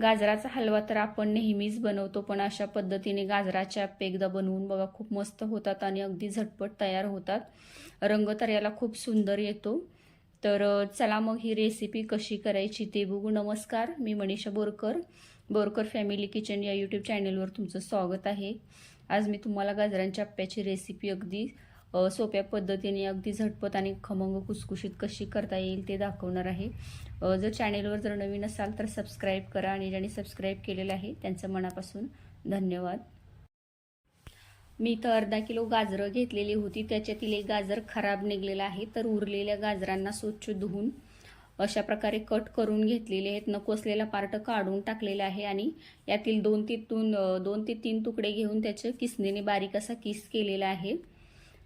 गाजराचा हलवा तर आपण नेहमीच बनवतो पण अशा पद्धतीने गाजराच्या आप्पे एकदा बनवून बघा खूप मस्त होतात आणि अगदी झटपट तयार होतात. रंग तर याला खूप सुंदर येतो. तर चला मग ही रेसिपी कशी करायची ते बघू. नमस्कार मी मनीषा बोरकर. बोरकर फॅमिली किचन या यूट्यूब चॅनलवर तुमचं स्वागत आहे. आज मी तुम्हाला गाजरांच्या आप्प्याची रेसिपी अगदी सोप्या पद्धतीने अगदी झटपट आणि खमंग कुसकुशीत कशी करता येईल ते दाखवणार आहे. जर चॅनेलवर जर नवीन असाल तर सबस्क्राईब करा आणि ज्यांनी सबस्क्राईब केलेलं आहे त्यांचं मनापासून धन्यवाद. मी इथं अर्धा किलो गाजरं घेतलेली होती. त्याच्यातील एक गाजर खराब निघलेला आहे. तर उरलेल्या गाजरांना स्वच्छ धुवून अशा प्रकारे कट करून घेतलेले आहेत. नको असलेला पार्ट काढून टाकलेला आहे आणि यातील दोन ते दोन ते तीन तुकडे घेऊन त्याचे किसणीने बारीक असा किस केलेला आहे.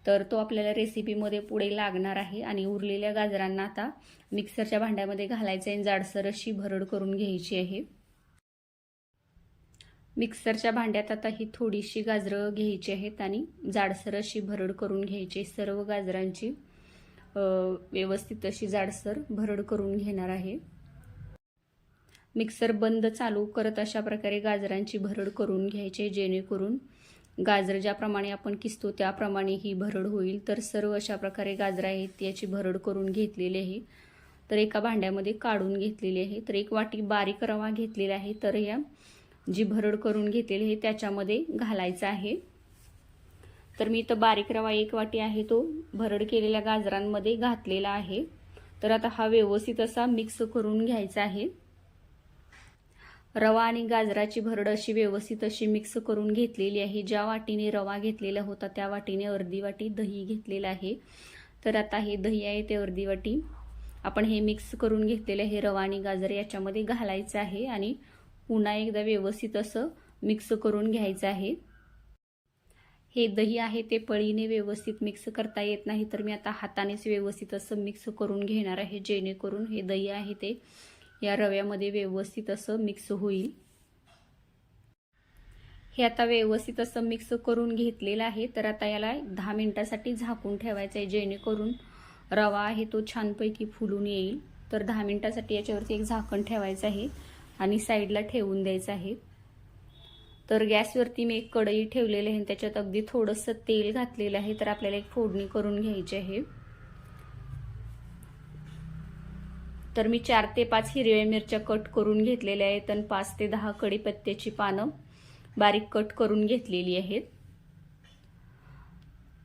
तर तो आपल्याला रेसिपीमध्ये पुढे लागणार आहे. आणि उरलेल्या गाजरांना आता मिक्सरच्या भांड्यामध्ये घालायचं आहे. जाडसर अशी भरड करून घ्यायची आहे. मिक्सरच्या भांड्यात आता ही थोडीशी गाजरं घ्यायची आहेत. आणि जाडसर अशी भरड करून घ्यायची सर्व गाजरांची व्यवस्थित अशी जाडसर भरड करून घेणार आहे. मिक्सर बंद चालू करत अशा प्रकारे गाजरांची भरड करून घ्यायची जेणेकरून गाजर ज्याप्रमाणे आपण किसतो त्याप्रमाणे ही भरड होईल. तर सर्व अशा प्रकारे गाजरं आहेत याची भरड करून घेतलेली आहे. तर एका भांड्यामध्ये काढून घेतलेली आहे. तर एक वाटी बारीक रवा घेतलेला आहे. तर या जी भरड करून घेतलेली आहे त्याच्यामध्ये घालायचं आहे. तर मी इथं बारीक रवा एक वाटी आहे तो भरड केलेल्या गाजरांमध्ये घातलेला आहे. तर आता हा व्यवस्थित असा मिक्स करून घ्यायचा आहे. रवा आणि गाजराची भरड अशी व्यवस्थित अशी मिक्स करून घेतलेली आहे. ज्या वाटीने रवा घेतलेला होता त्या वाटीने अर्धी वाटी दही घेतलेलं आहे. तर आता हे दही आहे ते अर्धी वाटी. आपण हे मिक्स करून घेतलेलं आहे रवा आणि गाजर याच्यामध्ये घालायचं आहे आणि पुन्हा एकदा व्यवस्थित असं मिक्स करून घ्यायचं आहे. हे दही आहे ते पळीने व्यवस्थित मिक्स करता येत नाही तर मी आता हातानेच व्यवस्थित असं मिक्स करून घेणार आहे जेणेकरून हे दही आहे ते या रव्यामध्ये व्यवस्थित असं मिक्स होईल. हे आता व्यवस्थित असं मिक्स करून घेतलेलं आहे. तर आता याला दहा मिनटासाठी झाकून ठेवायचं आहे. जेणेकरून रवा आहे तो छानपैकी फुलून येईल. तर दहा मिनटासाठी याच्यावरती एक झाकण ठेवायचं आहे आणि साईडला ठेवून द्यायचं आहे. तर गॅसवरती मी एक कढई ठेवलेली आहे त्याच्यात अगदी थोडंसं तेल घातलेलं आहे. तर आपल्याला एक फोडणी करून घ्यायची आहे. तर मी चार ते पाच हिरव्या मिरच्या कट करून घेतलेल्या आहेत आणि पाच ते दहा कढीपत्त्याची पानं बारीक कट करून घेतलेली आहेत.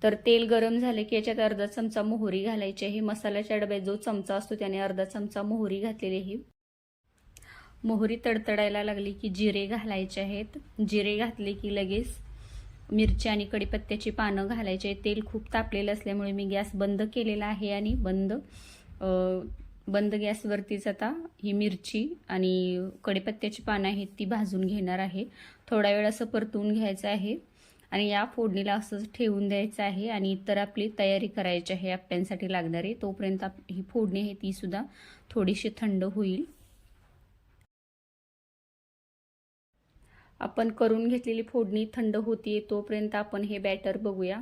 तर तेल गरम झाले की याच्यात अर्धा चमचा मोहरी घालायची आहे. मसाल्याच्या डब्यात जो चमचा असतो त्याने अर्धा चमचा मोहरी घातलेली आहे. मोहरी तडतडायला लागली की जिरे घालायचे आहेत. जिरे घातले की लगेच मिरची आणि कडीपत्त्याची पानं घालायचे आहेत तेल खूप तापलेलं असल्यामुळे मी गॅस बंद केलेला आहे आणि बंद बंद गॅसवरतीच आता ही मिरची आणि कडीपत्त्याची पानं आहेत ती भाजून घेणार आहे. थोडा वेळ असं परतवून घ्यायचं आहे आणि या फोडणीला असंच ठेवून द्यायचं आहे आणि इतर आपली तयारी करायची आहे आप्यांसाठी लागणारी. तोपर्यंत आप ही फोडणी आहे तीसुद्धा थोडीशी थंड होईल. आपण करून घेतलेली फोडणी थंड होतीये तोपर्यंत आपण हे बॅटर बघूया.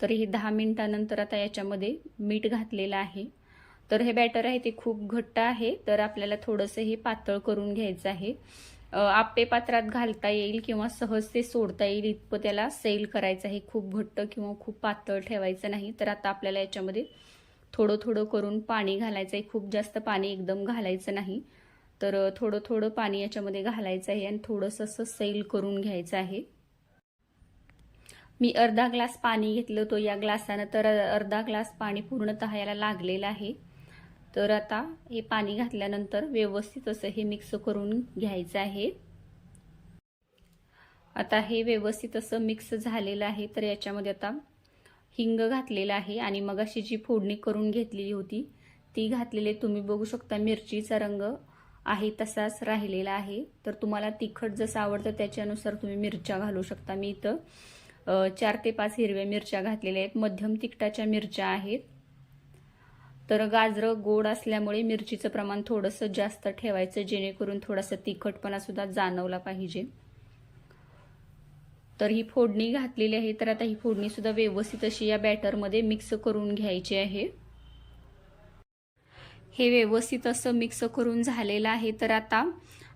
तर हे दहा मिनिटानंतर आता याच्यामध्ये मीठ घातलेलं आहे. तर हे बॅटर आहे ते खूप घट्ट आहे. तर आपल्याला थोडंसं हे पातळ करून घ्यायचं आहे. आपे पात्रात घालता येईल किंवा सहज ते सोडता येईल इतपं त्याला सेल करायचं आहे. खूप घट्ट किंवा खूप पातळ ठेवायचं नाही. तर आता आपल्याला याच्यामध्ये थोडं थोडं करून पाणी घालायचं आहे खूप जास्त पाणी एकदम घालायचं नाही. तर थोडं थोडं पाणी याच्यामध्ये घालायचं आहे आणि थोडंसं असं सैल करून घ्यायचं आहे. मी अर्धा ग्लास पाणी घेतलं तो या ग्लासानं. तर अर्धा ग्लास पाणी पूर्णतः याला लागलेलं आहे. तर आता हे पाणी घातल्यानंतर व्यवस्थित असं हे मिक्स करून घ्यायचं आहे. आता हे व्यवस्थित असं मिक्स झालेलं आहे तर याच्यामध्ये आता हिंग घातलेलं आहे आणि मग अशी जी फोडणी करून घेतलेली होती ती घातलेली तुम्ही बघू शकता. मिरचीचा रंग आहे तसाच राहिलेला आहे. तर तुम्हाला तिखट जसं आवडतं त्याच्यानुसार तुम्ही मिरच्या घालू शकता. मी इथं चार ते पाच हिरव्या मिरच्या घातलेल्या आहेत. मध्यम तिखटाच्या मिरच्या आहेत. तर गाजरं गोड असल्यामुळे मिरचीचं प्रमाण थोडंसं जास्त ठेवायचं जेणेकरून थोडासा तिखटपणासुद्धा जाणवला पाहिजे. तर ही फोडणी घातलेली आहे तर आता ही फोडणीसुद्धा व्यवस्थित अशी या बॅटरमध्ये मिक्स करून घ्यायची आहे. हे व्यवस्थित असं मिक्स करून झालेलं आहे तर आता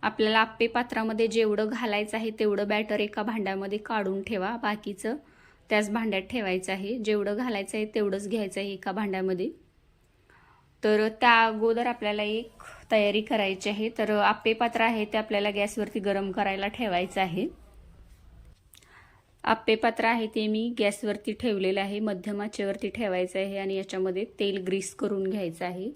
आपल्याला आप्पे पात्रामध्ये जेवढं घालायचं आहे तेवढं बॅटर एका भांड्यामध्ये काढून ठेवा बाकीचं त्याच भांड्यात ठेवायचं आहे. जेवढं घालायचं आहे तेवढंच घ्यायचं आहे एका भांड्यामध्ये. तर त्या अगोदर आपल्याला एक तयारी करायची आहे. तर आप्पे पात्र आहे ते आपल्याला गॅसवरती गरम करायला ठेवायचं आहे. आप्पे पात्र आहे ते मी गॅसवरती ठेवलेलं आहे. मध्यम आचेवरती ठेवायचं आहे आणि याच्यामध्ये तेल ग्रीस करून घ्यायचं आहे.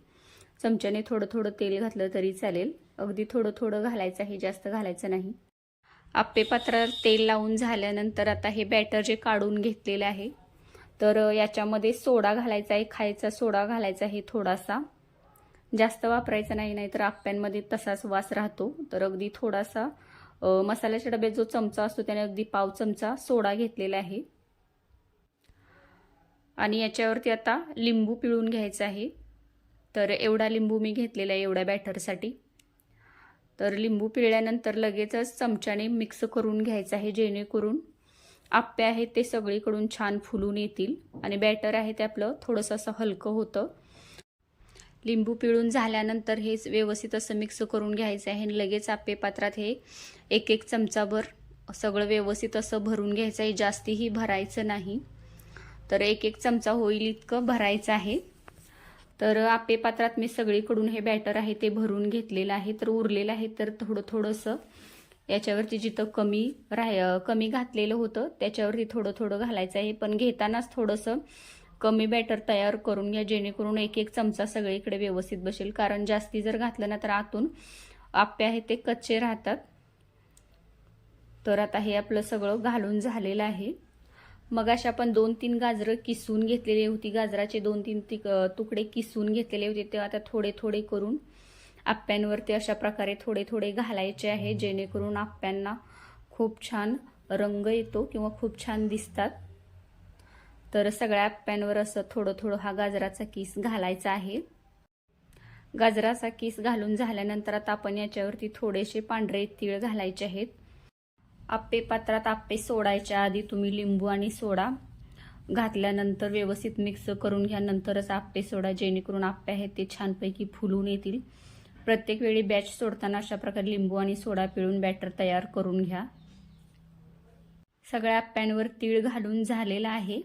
चमच्याने थोडं थोडं तेल घातलं तरी चालेल. अगदी थोडं थोडं घालायचं आहे जास्त घालायचं नाही. आप्पे पात्रात तेल लावून झाल्यानंतर आता हे बॅटर जे काढून घेतलेलं आहे तर याच्यामध्ये सोडा घालायचा आहे खायचा सोडा घालायचा आहे थोडासा. जास्त वापरायचा नाही नाहीतर आप्प्यांमध्ये तसाच वास राहतो. तर अगदी थोडासा मसाल्याच्या डब्यात जो चमचा असतो त्याने अगदी पाव चमचा सोडा घेतलेला आहे. आणि याच्यावरती आता लिंबू पिळून घ्यायचा आहे. तर एवढा लिंबू मी घेतलेला आहे एवढ्या बॅटरसाठी. तर लिंबू पिळल्यानंतर लगेचच चमच्याने मिक्स करून घ्यायचं आहे जेणेकरून आप्पे आहेत ते सगळीकडून छान फुलून येतील. आणि बॅटर आहे ते आपलं थोडंसं असं हलकं होतं. लिंबू पिळून झाल्यानंतर हे व्यवस्थित असं मिक्स करून घ्यायचं आहे. आणि लगेच आप्पे पात्रात हे एक एक चमचाभर सगळं व्यवस्थित असं भरून घ्यायचं आहे. जास्तीही भरायचं नाही. तर एक एक चमचा होईल इतकं भरायचं आहे. तर आप्पेपात्रात मी सगळीकडून हे बॅटर आहे ते भरून घेतलेलं आहे. तर उरलेलं आहे. तर थोडं थोडंसं याच्यावरती जिथं कमी राह कमी घातलेलं होतं त्याच्यावरती थोडं थोडं घालायचं आहे. पण घेतानाच थोडंसं कमी बॅटर तयार करून घ्या जेणेकरून एक एक चमचा सगळीकडे व्यवस्थित बसेल. कारण जास्ती जर घातलं ना तर आतून आप्पे आहेत ते कच्चे राहतात. तर आता हे आपलं सगळं घालून झालेलं आहे. मग अशा आपण दोन तीन गाजरं किसून घेतलेली होती. गाजराचे दोन तीन तुकडे किसून घेतलेले होते. ते आता थोडे थोडे करून आप्प्यांवरती अशा प्रकारे थोडे थोडे घालायचे आहे जेणेकरून आप्प्यांना खूप छान रंग येतो किंवा खूप छान दिसतात. तर सगळ्या आप्प्यांवर असं थोडं थोडं हा गाजराचा किस घालायचा आहे. गाजराचा किस घालून झाल्यानंतर आता आपण याच्यावरती थोडेसे पांढरे तीळ घालायचे आहेत. आप्पे पात्रात आप्पे सोडायच्या आधी तुम्ही लिंबू आणि सोडा. घातल्यानंतर व्यवस्थित मिक्स करून घ्या नंतरच आप्पे सोडा जेणेकरून आप्पे आहेत ते छानपैकी फुलून येतील. प्रत्येक वेळी बॅच सोडताना अशा प्रकारे लिंबू आणि सोडा पिळून बॅटर तयार करून घ्या. सगळ्या आप्प्यांवर तीळ घालून झालेला आहे.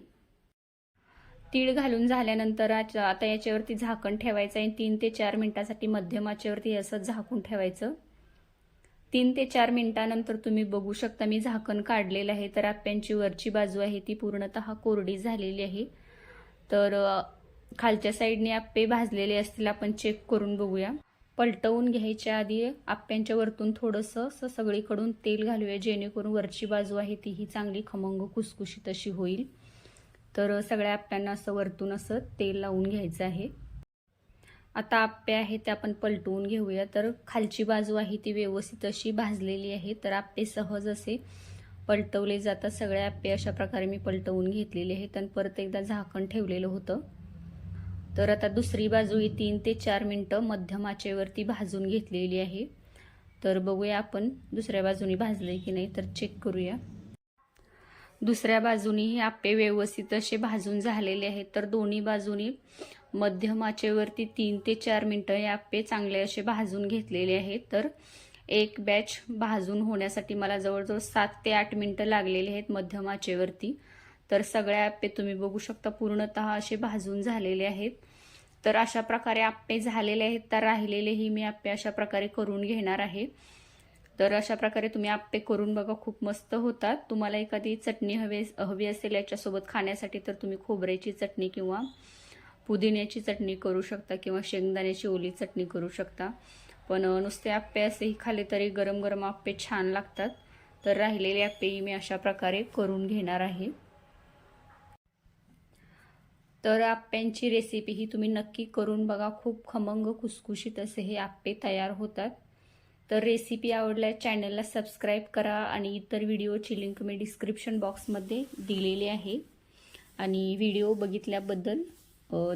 तीळ घालून झाल्यानंतर आता याच्यावरती झाकण ठेवायचं आणि तीन ते चार मिनिटासाठी मध्यम आचेवरती असं झाकून ठेवायचं. तीन ते चार मिनिटानंतर तुम्ही बघू शकता मी झाकण काढलेलं आहे. तर आप्यांची वरची बाजू आहे ती पूर्णतः कोरडी झालेली आहे. तर खालच्या साईडने आप्पे भाजलेले असतील आपण चेक करून बघूया. पलटवून घ्यायच्या आधी आप्यांच्या वरतून थोडंसं असं सगळीकडून तेल घालूया जेणेकरून वरची बाजू आहे तीही चांगली खमंग खुसखुशीत अशी होईल. तर सगळ्या आप्प्यांना असं वरतून असं तेल लावून घ्यायचं आहे. आता आप्पे आहे ते आपण पलटवून घेऊया. तर खालची बाजू आहे ती व्यवस्थित अशी भाजलेली आहे. तर आप्पे सहज असे पलटवले जातात. सगळे आप्पे अशा प्रकारे मी पलटवून घेतलेले आहेत आणि परत एकदा झाकण ठेवलेलं होतं. तर आता दुसरी बाजू ही तीन ते चार मिनटं मध्यम आचेवरती भाजून घेतलेली आहे. तर बघूया आपण दुसऱ्या बाजूनी भाजले की नाही तर चेक करूया. दुसऱ्या बाजूनी हे आप्पे व्यवस्थित असे भाजून झालेले आहेत. तर दोन्ही बाजूनी मध्यम आचेवरती तीन ते चार मिनटं हे आप्पे चांगले असे भाजून घेतलेले आहेत. तर एक बॅच भाजून होण्यासाठी मला जवळजवळ सात ते आठ मिनटं लागलेले आहेत मध्यम आचेवरती तर सगळ्या आप्पे तुम्ही बघू शकता पूर्णतः असे भाजून झालेले आहेत. तर अशा प्रकारे आप्पे झालेले आहेत तर राहिलेलेही मी आप्पे अशा प्रकारे करून घेणार आहे. तर अशा प्रकारे तुम्ही आप्पे करून बघा खूप मस्त होतात. तुम्हाला एखादी चटणी हवी हवी असेल याच्यासोबत खाण्यासाठी तर तुम्ही खोबऱ्याची चटणी किंवा पुदिन्याची चटणी करू शकता किंवा शेंगदाण्याची ओली चटणी करू शकता. पण नुसते आप्पे असेही खाले तरी गरम गरम आप्पे छान लागतात. तर राहिलेले आप्पेही मी अशा प्रकारे करून घेणार आहे. तर आप्प्यांची रेसिपी ही तुम्ही नक्की करून बघा. खूप खमंग खुसखुशीत असे हे आप्पे तयार होतात. तर रेसिपी आवडल्यास चॅनलला सबस्क्राईब करा आणि इतर व्हिडिओची लिंक मी डिस्क्रिप्शन बॉक्समध्ये दिलेली आहे. आणि व्हिडिओ बघितल्याबद्दल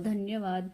धन्यवाद.